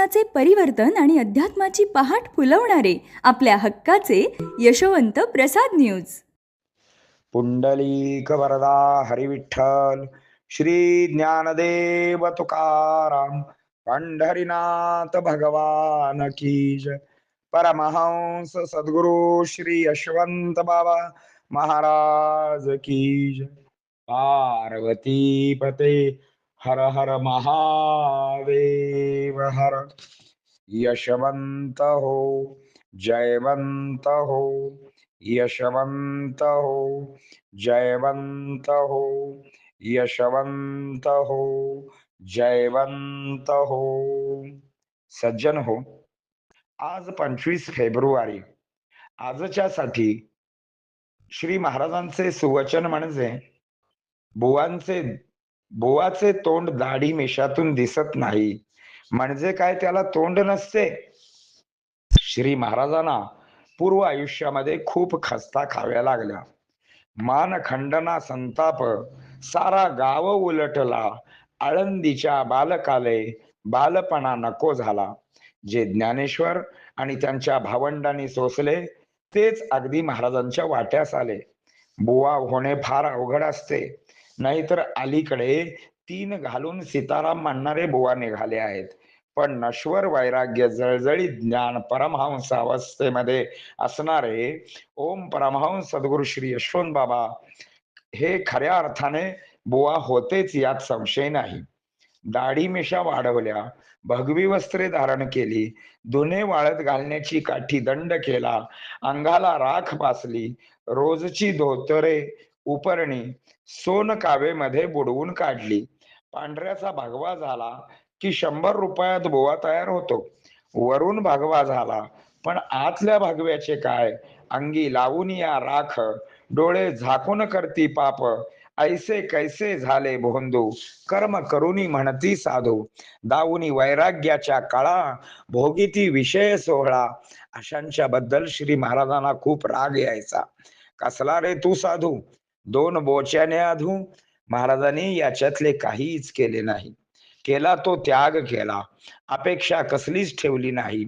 जीवनाचे परिवर्तन आणि अध्यात्माची पहाट फुलवणारे आपल्या हक्काचे यशवंत प्रसाद न्यूज. पुंडलीक वरदा हरिविठ्ठल श्री ज्ञानदेव तुकाराम पंढरीनाथ भगवान की जय. परमहंस सद्गुरु श्री यशवंत बाबा महाराज की जय. पार्वती पते हर हर महादेव हर। यशवंत हो जयवंत हो यशवंत हो जयवंत हो यशवंत हो जयवंत हो सज्जन हो आज पंचवीस फेब्रुवारी आजच्या साठी श्री महाराजांचे सुवचन म्हणजे बुवांचे बुवाचे तोंड दाढी मिशातून दिसत नाही. म्हणजे काय त्याला तोंड नसते? श्री महाराजांना पूर्व आयुष्यामध्ये खूप खस्ता खाव्या लागल्या. मान खंडना संताप सारा गाव उलटला. आळंदीच्या बालकाले बालपणा नको झाला. जे ज्ञानेश्वर आणि त्यांच्या भावंडांनी सोसले तेच अगदी महाराजांच्या वाट्यास आले. बुवा होणे फार अवघड असते. नाहीतर अलीकडे तीन घालून सीताराम म्हणणारे बुवा निघाले आहेत. पण नश्वर वैराग्य जळजळी ज्ञान परमहंस अवस्थेमध्ये असणारे ओम परमहंस सद्गुरु श्री यशवंत बाबा हे खऱ्या अर्थाने बुवा होतेच यात संशय नाही. दाढी मिशा वाढवल्या भगवी वस्त्रे धारण केली धुने वाळत घालण्याची काठी दंड केला अंगाला राख पासली रोजची धोतरे उपरणी सोनकावेमध्ये बुडवून काढली. पांढऱ्याचा भगवा झाला की शंभर रुपयात बोवा तयार होतो. वरून भगवा झाला पण आतल्या भगव्याचे काय? अंगी लावून या राख डोळे झाकून करती पाप ऐसे कैसे झाले भोंदू? कर्म करुनी म्हणती साधू दाऊनी वैराग्याच्या काळा भोगीती विषय सोहळा. अशांच्या बद्दल श्री महाराजांना खूप राग यायचा. कसला रे तू साधू? दोन बोच्याने आधू. महाराजांनी याच्यातले काहीच केले नाही. केला तो त्याग केला. अपेक्षा कसलीच ठेवली नाही.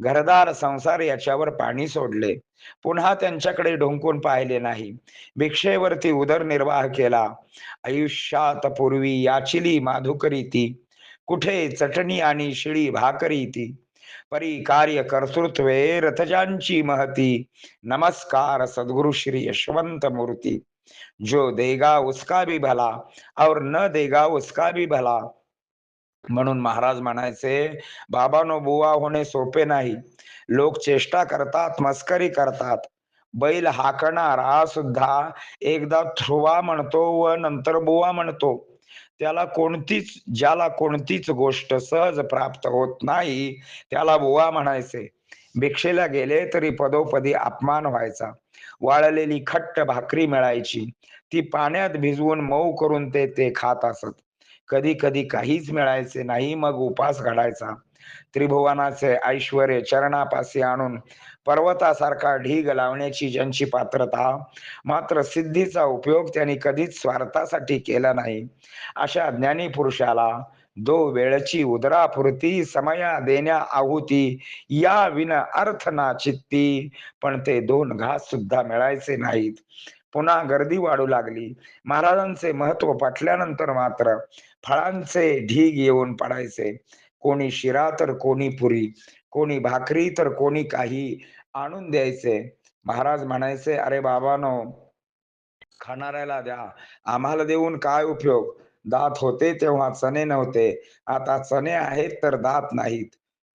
घरदार संसार याच्यावर पाणी सोडले. पुन्हा त्यांच्याकडे ढोंकून पाहिले नाही. भिक्षेवरती उदरनिर्वाह केला. आयुष्यात पूर्वी याचिली माधुकरी ती. कुठे चटणी आणि शिळी भाकरी ती. परी कार्य कर्तृत्वे रथजांची महती. नमस्कार सद्गुरु श्री यशवंत मूर्ती. जो देगा उसका भी भला और न देगा उसका भी भला. म्हणून महाराज म्हणायचे बाबानो बुवा होणे सोपे नाही. लोक चेष्टा करतात मस्करी करतात. बैल हाकणारा सुद्धा एकदा ध्रुवा म्हणतो व नंतर बुवा म्हणतो. त्याला कोणतीच ज्याला कोणतीच गोष्ट सहज प्राप्त होत नाही त्याला बुवा म्हणायचे. भिक्षेला गेले तरी पदोपदी अपमान व्हायचा. वाळलेली खट्ट भाकरी मिळायची. ती पाण्यात भिजवून मऊ करून ते ते खात असत. कधी कधी काहीच मिळायचे नाही मग उपास घडायचा. त्रिभुवनाचे ऐश्वर चरणापासी आणून पर्वतासारखा ढीग लावण्याची ज्यांची पात्रता मात्र सिद्धीचा उपयोग त्यांनी कधीच स्वार्थासाठी केला नाही. अशा ज्ञानी पुरुषाला दो वेळची उदरापुरती समया देण्या आहुती या विन अर्थ ना चित्ती. पण ते दोन घास सुद्धा मिळायचे नाहीत. पुन्हा गर्दी वाढू लागली. महाराजांचे महत्त्व पटल्यानंतर मात्र फळांचे ढीग येऊन पडायचे. कोणी शिरा तर कोणी पुरी कोणी भाकरी तर कोणी काही आणून द्यायचे. महाराज म्हणायचे अरे बाबानो खाणाऱ्याला द्या. आम्हाला देऊन काय उपयोग? दात होते तेव्हा चणे नव्हते. आता चणे आहेत तर दात नाहीत.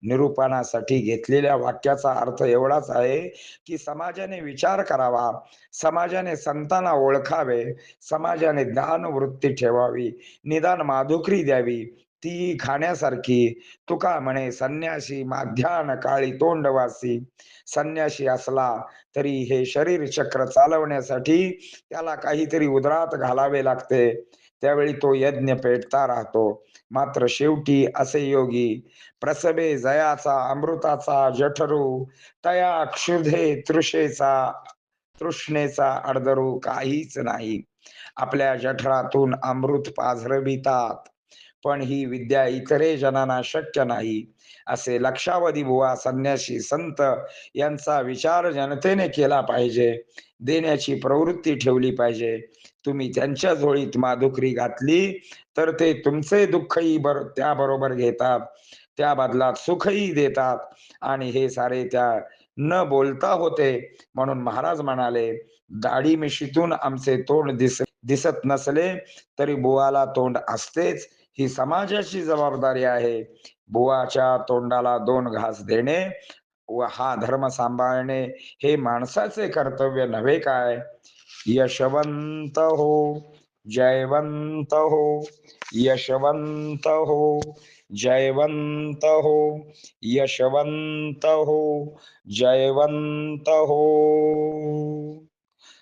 निरूपणासाठी घेतलेल्या वाक्याचा अर्थ एवढाच आहे की समाजाने विचार करावा. समाजाने संतांना ओळखावे. समाजाने ज्ञान वृत्ती ठेवावी. निदान माधुकरी द्यावी. ती खाण्यासारखी. तुका म्हणे संन्यासी माध्यान काळी तोंडवासी संन्याशी असला तरी हे शरीर चक्र चालवण्यासाठी त्याला काहीतरी उदरात घालावे लागते. त्यावेळी तो यज्ञ पेटता राहतो. मात्र शेवटी असे योगी प्रसबे जयाचा अमृताचा जठरू तया क्षुधे तृषेचा तृष्णेचा अर्धरू काहीच नाही. आपल्या जठरातून अमृत पाझरवितात. पण ही विद्या इतरे जनांना शक्य नाही. असे लक्षावधी बुवा संन्यासी संत यांचा विचार जनतेने केला पाहिजे. देण्याची प्रवृत्ती ठेवली पाहिजे. तुम्ही त्यांच्या झोळीत माधुकरी घातली तर ते तुमचे दुःखही बर त्याबरोबर घेतात. त्या बदलात सुखही देतात. आणि हे सारे त्या न बोलता होते म्हणून महाराज म्हणाले दाढी मिशीतून आमचे तोंड दिस दिसत नसले तरी बुवाला तोंड असतेच. ही समाजाची जबाबदारी आहे. बुवाच्या तोंडाला दोन घास देणे व हा धर्म सांभाळणे हे माणसाचे कर्तव्य नव्हे काय? यशवंत हो जयवंत हो यशवंत हो जयवंत हो यशवंत हो जयवंत हो.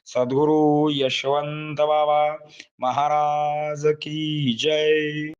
सद्गुरु यशवंत बाबा महाराज की जय.